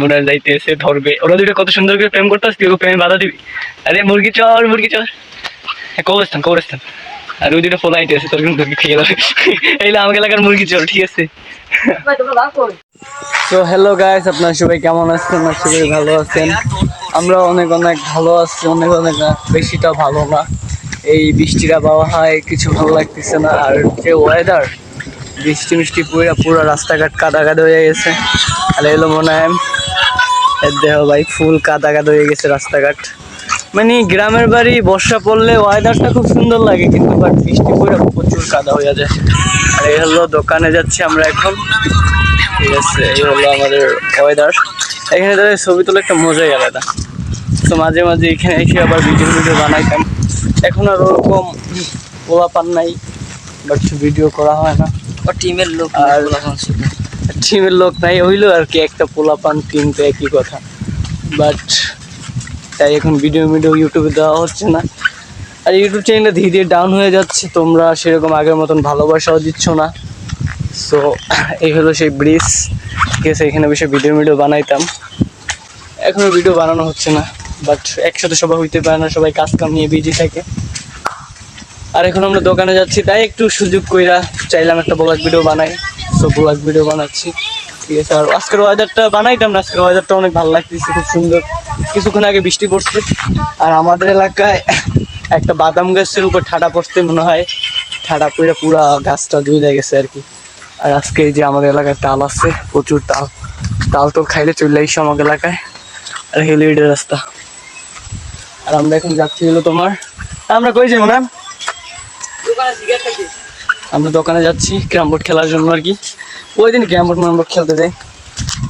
মনে হয় যাইতে এসে ধরবে। ওরা দুটো কত সুন্দর করে প্রেম করতে তুই প্রেমে বাধা দিবি? আরে, মুরগি চর মুরগি চর হ্যাঁ কবরস্থান কবরস্থান। আর ওই দুটো ফোলাইতে এসে তোর কিন্তু খেয়ে যাবে এইলে আমাকে এলাকার মুরগি চল ঠিক আছে। তো হ্যালো গাইস আপনার সবাই কেমন আছেন? আর সবাই ভালো আছেন। আমরা অনেক অনেক ভালো আছি, অনেক অনেক বেশিটা ভালো না। এই বৃষ্টির আবহাওয়ায় কিছু ভালো লাগতেছে না। আর যে ওয়েদার বৃষ্টি মিষ্টি পুরো পুরো রাস্তাঘাট কাদা কাদা হয়ে গেছে। আর এলো মনে হয় দেহ ভাই ফুল কাদা কাদা হয়ে গেছে রাস্তাঘাট। মানে গ্রামের বাড়ি বর্ষা পড়লে ওয়েদারটা খুব সুন্দর লাগে কিন্তু বাট বৃষ্টি পড়ে প্রচুর কাদা হয়ে যায়। আর এই হলো দোকানে যাচ্ছি আমরা এখন। ঠিক আছে এই হলো আমাদের ওয়েদার এখানে তাদের ছবি তোলা একটা মজাই আলাদা। তো মাঝে মাঝে এখানে এসে আবার ভিডিও ভিডিও বানাইতাম। এখন আর ওরকম পোলা পান নাই বাট ভিডিও করা হয় না। টিমের লোক আর টিমের লোক নাই হইল আর কি, একটা পোলা পান টিম তো একই কথা। বাট তাই এখন ভিডিও ভিডিও ইউটিউবে দেওয়া হচ্ছে না। আর ইউটিউব চ্যানেলটা ধীরে ধীরে ডাউন হয়ে যাচ্ছে, তোমরা সেরকম আগের মতন ভালোবাসাও দিচ্ছ না। সো এই হলো সেই ব্রিজ ঠিক আছে, এখানে বসে ভিডিও ভিডিও বানাইতাম। এখনও ভিডিও বানানো হচ্ছে না বাট একসাথে সবাই হইতে পারে না, সবাই কাজ কাম নিয়ে বিজি থাকে। আর এখন আমরা দোকানে যাচ্ছি, তাই একটু সুযোগ কইরা চাইলাম একটা ব্লগ ভিডিও বানাই। সো ব্লগ ভিডিও বানাচ্ছি। ঠিক আছে, আর আজকের ওয়েদারটা বানাইতাম না, আজকের ওয়েদারটা অনেক ভালো লাগতেছে, খুব সুন্দর। কিছুক্ষণ আগে বৃষ্টি পড়ছে। আর আমাদের এলাকায় একটা বাদাম গাছের উপর ঠাডা পড়তে মনে হয়। ঠাডা পড়ে পুরা গাছটা ধুয়ে গেছে আর কি। আর আজকে এই যে আমাদের এলাকায় তাল আছে, প্রচুর তাল। তাল তো খাইলে চলে আইসো আমাদের এলাকায়। আর হেলিউডের রাস্তা। আর আমরা এখন যাচ্ছি হলো তোমার আমরা কই যাব না আমরা দোকানে যাচ্ছি, ক্যারাম বোর্ড খেলার জন্য আর কি। ওই দিন ক্যারাম বোর্ড ম্যারাম খেলতে যাই।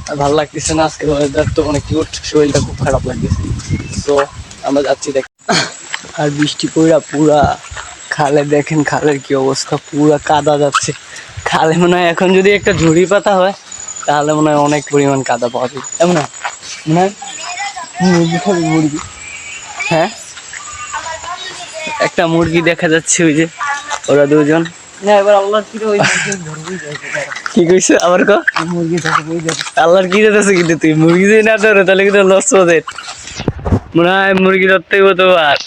আর ভালো লাগতেছে না আজকে ওয়েদার তো অনেক কিউট শরীরটা খুব খারাপ লাগতেছে। তো আমরা যাচ্ছি দেখ আর বৃষ্টি পড়া পুরা খালে দেখেন, খালের কি অবস্থা, পুরা কাদা যাচ্ছে। খালে মনে হয় এখন যদি একটা ঝুড়ি পাতা হয়, তাহলে মনে হয় অনেক পরিমাণ কাদা পাওয়া যাবে এমন না মনে হয়? মুরগি খাবে মুরগি। হ্যাঁ? একটা মুরগি দেখা যাচ্ছে ওই যে, ওরা দুজন। কি কি কইছে? আবার ক? মুরগি আল্লাহর কি যেতেছে কিন্তু? তুই মুরগি যদি না ধরে তাহলে কিন্তু লস ওদের মনে হয় মুরগি ধরতেই হতো আর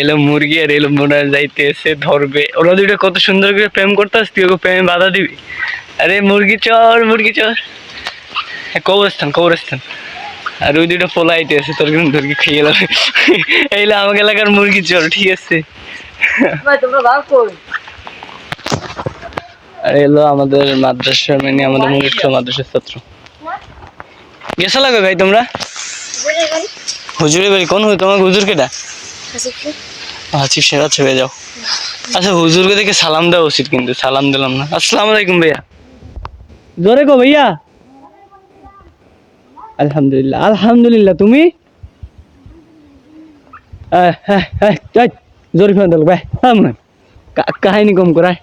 এলো মুরগি আর এলো মনে হয় যাইতে এসে ধরবে। ওরা দুটো কত সুন্দর করে প্রেম করতেস তুই ওকে প্রেমে বাধা দিবি? আরে মুরগি চর মুরগি চর। হ্যাঁ কবরস্থান কবরস্থান। আর ওই দুটো পোলাইতে আছে তোর কিন্তু ধরকে খেয়ে যাবে এইলে আমাকে এলাকার মুরগি চর ঠিক আছে। ভাই তোমরা ভাগ কর। আর এলো আমাদের মাদ্রাসা মানে আমাদের মুখ্য মাদ্রাসার ছাত্র। গেছে লাগবে ভাই তোমরা? হুজুরের বাড়ি? কোন হুজুর? তোমার হুজুর কেটা আচ্ছা সেরা ছেড়ে যাও। আচ্ছা হুজুরকে দেখে সালাম দেওয়া উচিত কিন্তু সালাম দিলাম না। আসসালামু আলাইকুম ভাইয়া। জোরে গো ভাইয়া। আলহামদুলিল্লাহ আলহামদুলিল্লাহ তুমি? হ্যাঁ, হ্যাঁ, যাই, দিল ভাই হ্যাঁ মনে হয়। কাহিনী কম করায়।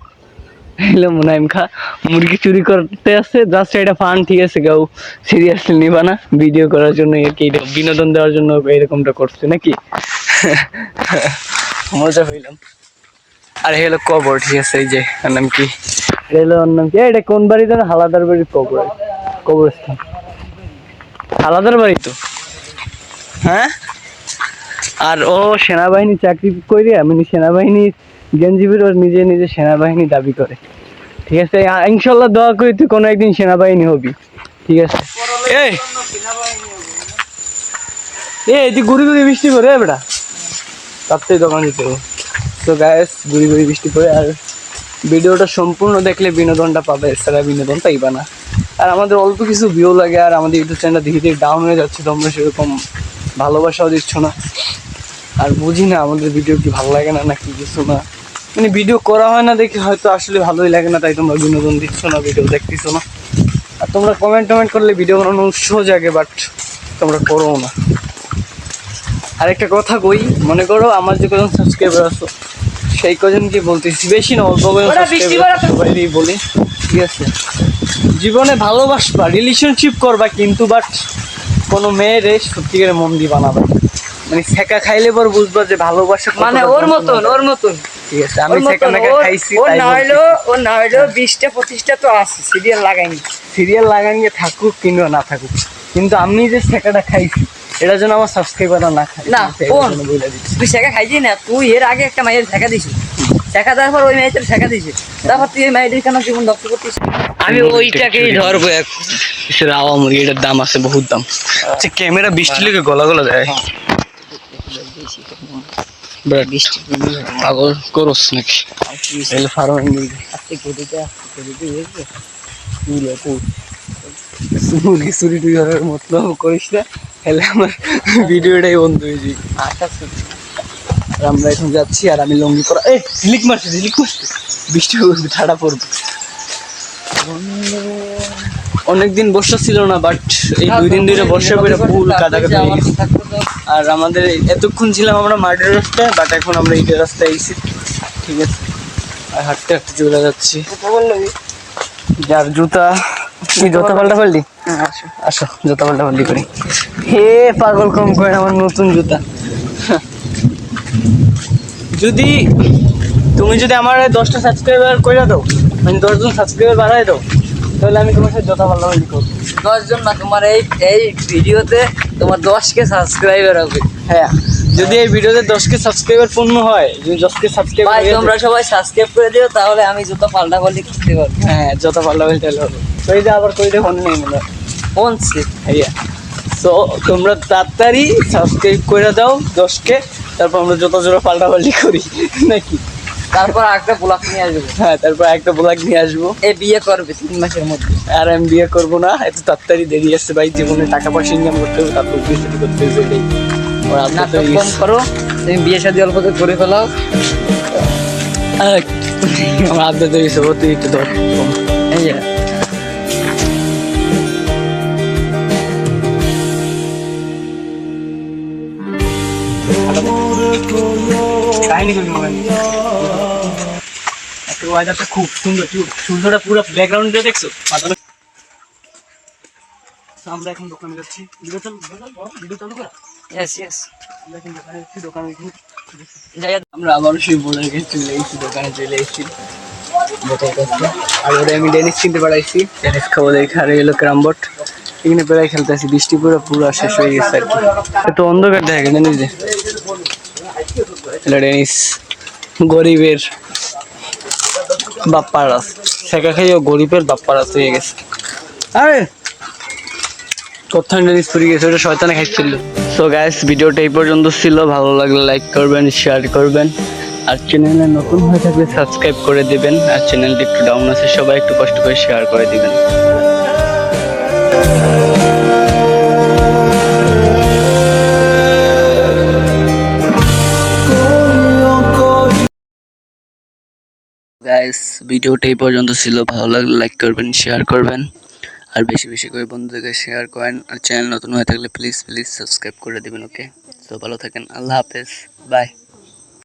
হ্যালো মুনাইম খা মুরগি চুরি করতে আসছে জাস্ট এটা ফান ঠিক আছে কেউ সিরিয়াসলি নিবা না। ভিডিও করার জন্য আর কি এটা বিনোদন দেওয়ার জন্য এরকমটা করছে নাকি? মজা হইলাম। আর হলো কবর ঠিক আছে এই যে নাম কি? হলো নাম কি? এটা কোন বাড়ি যেন হালাদার বাড়ির কবর। কবরস্থান। হালাদার বাড়ি তো? হ্যাঁ? আর ও সেনাবাহিনী চাকরি করে মানে সেনাবাহিনী গেঞ্জিবির ওর নিজে নিজে সেনাবাহিনী দাবি করে। ঠিক আছে? ইনশাল্লাহ দোয়া করি তুই কোনো একদিন সেনাবাহিনী হবি। ঠিক আছে? এই! এই তুই গুড়ি গুড়ি বৃষ্টি করে বেটা। তার দোকান দিতে হবে। তো গ্যাস গুড়ি গুড়ি বৃষ্টি পড়ে আর ভিডিওটা সম্পূর্ণ দেখলে বিনোদনটা পাবে এছাড়া বিনোদন পাইবা না। আর আমাদের অল্প কিছু ভিউ লাগে আর আমাদের ইউটিউব চ্যানেলটা ধীরে ধীরে ডাউন হয়ে যাচ্ছে তোমরা সেরকম ভালোবাসাও দিচ্ছ না। আর বুঝি না আমাদের ভিডিও কি ভালো লাগে না নাকি কিছু না। মানে ভিডিও করা হয় না দেখে হয়তো আসলে ভালোই লাগে না তাই তোমরা বিনোদন দিচ্ছ না ভিডিও দেখতেছো না। আর তোমরা কমেন্ট টমেন্ট করলে ভিডিও বানানো উৎসাহ জাগে বাট তোমরা করো না। আর একটা কথা কই মনে করো আমার যে কজন সাবস্ক্রাইবার আছো সেই কজনকে বলতেছি বেশি না অল্প কজন সবাইকেই বলি ঠিক আছে? জীবনে ভালোবাসবা রিলেশনশিপ করবা কিন্তু বাট কোনো মেয়েরে সত্যিকারে মন দিয়ে বানাবা মানে ছেঁকা খাইলে পর বুঝবা যে ভালোবাসা মানে ওর মতন ওর মতন। ঠিক আছে আমি ওর মতন খাইছি ওর না হইল ওর না হইল বিশটা পঁচিশটা তো আছে সিরিয়াল লাগাইনি সিরিয়াল লাগানিয়ে থাকুক কিংবা না থাকুক কিন্তু আমি যে শেখাটা খাইছি এটা যেন আমার সাবস্ক্রাইবার না খায় না, তুই শেখা খাইছি না? তুই এর আগে একটা মায়ের শেখা দিছিস। শেখা দেওয়ার পর ওই মেয়েটার শেখা দিছিস। তারপর তুই ওই মায়ের কেন জীবন দক্ষ করতিস? আমি ওইটাকেই ধরবো এক রাওয়া মুরগি এটার দাম আছে বহুত দাম। আচ্ছা ক্যামেরা বৃষ্টি লেগে গলা গলা যায়। বিরাট বৃষ্টি পাগল করস নাকি? এলে ফার্ম মুরগি আজকে গদিতে আজকে গদিতে হয়েছে মুরগি চুরি টুরি করার মতলব করিস না। তাহলে আমার ভিডিওটাই বন্ধ হয়ে যাবে। আচ্ছা আর আমরা এখন যাচ্ছি আর আমি লঙ্গি পরা এ ঝিলিক মারছে ঝিলিক মারছে। বৃষ্টি ঠাড়া পড়বে। অনেকদিন বর্ষা ছিল না বাট এই দুই দিন ধরে বর্ষা করে ফুল কাদা কাদা হয়ে গেছে। আর আমাদের এতক্ষণ ছিলাম আমরা মাটির রাস্তায় বাট এখন আমরা ইটের রাস্তায় এসেছি ঠিক আছে। আর হাঁটতে হাঁটতে চলে যাচ্ছি। যার জুতা তুই জুতা পাল্টা পাল্টি? আসো। জুতা পাল্টা পাল্টি করি। হে পাগল কম করে আমার নতুন জুতা। যদি তুমি যদি আমার দশটা সাবস্ক্রাইবার করে দাও মানে দশজন সাবস্ক্রাইবার বাড়াই দাও তাহলে আমি তোমার সাথে পাল্টা পাল্টি করব। দশ জন না তোমার এই এই ভিডিওতে তোমার দশ কে সাবস্ক্রাইবার হবে। হ্যাঁ যদি এই ভিডিওতে দশ কে সাবস্ক্রাইবার পূর্ণ হয় যদি দশ কে সাবস্ক্রাইবার ভাই তোমরা সবাই সাবস্ক্রাইব করে দিও তাহলে আমি জুতো পাল্টা পাল্টি করতে পারব। হ্যাঁ জুতা পাল্টা পাল্টি তাহলে হবে। কই দে আবার কই ফোন নেই মনে কোন সে হ্যাঁ। সো তোমরা তাড়াতাড়ি সাবস্ক্রাইব করে দাও দশকে তারপর আমরা যত জোড়া পাল্টা পাল্টি করি নাকি? তারপর একটা ব্লক নিয়ে আসব হ্যাঁ তারপর একটা ব্লগ নিয়ে আসব এ বিয়ে করবে তিন মাসের মধ্যে আর আমি বিয়ে করব না এত তাড়াতাড়ি দেরি আসছে ভাই জীবনে টাকা পয়সা ইনকাম করতে হবে তারপর বিয়ে শাদী করতে হবে এটাই নাটক কম করো তুমি বিয়ে শাদী অল্প করে ফেলাও আমার আব্বা তো অতিরিক্ত কম। এই ওয়েদারটা খুব সুন্দর সূর্যটা পুরো ব্যাকগ্রাউন্ড দিয়ে দেখছ? আমরা এখন দোকানে যাচ্ছি। ভিডিও চালু ভিডিও চালু করা ইয়েস ইয়েস আমরা দোকানে যাচ্ছি দোকানে যাই আমরা আবারও সেই বোর্ডের কাছে চলে এসেছি দোকানে চলে এসেছি। আর ওরে আমি ডেনিস কিনতে পাঠাইছি ডেনিস খাব দেখে আর এলো ক্রামবোর্ড এখানে প্রায় খেলতেছি বৃষ্টি পুরো পুরো শেষ হয়ে গেছে আর কি। একটু অন্ধকার দেখা গেছে ডেনিস গরিবের বাপ্পার রাস শেখা খাইও গরিবের বাপ্পার রাস হয়ে গেছে। আরে! কোথায় ডেনিস পুরি গেছে? ওটা শয়তানে খাইছিল। সো গাইস ভিডিওটা এই পর্যন্ত ছিল। ভালো লাগলে লাইক করবেন শেয়ার করবেন। আর চ্যানেলে নতুন হয়ে থাকলে সাবস্ক্রাইব করে দিবেন। আর চ্যানেলটি একটু ডাউন আছে সবাই একটু কষ্ট করে শেয়ার করে দিবেন। গাইস ভিডিওটা এই পর্যন্ত ছিল। ভালো লাগলে লাইক করবেন শেয়ার করবেন। আর বেশি বেশি করে বন্ধুদেরকে শেয়ার করেন। আর চ্যানেল নতুন হয়ে থাকলে প্লিজ প্লিজ সাবস্ক্রাইব করে দেবেন ওকে তো ভালো থাকেন। আল্লাহ হাফেজ। বাই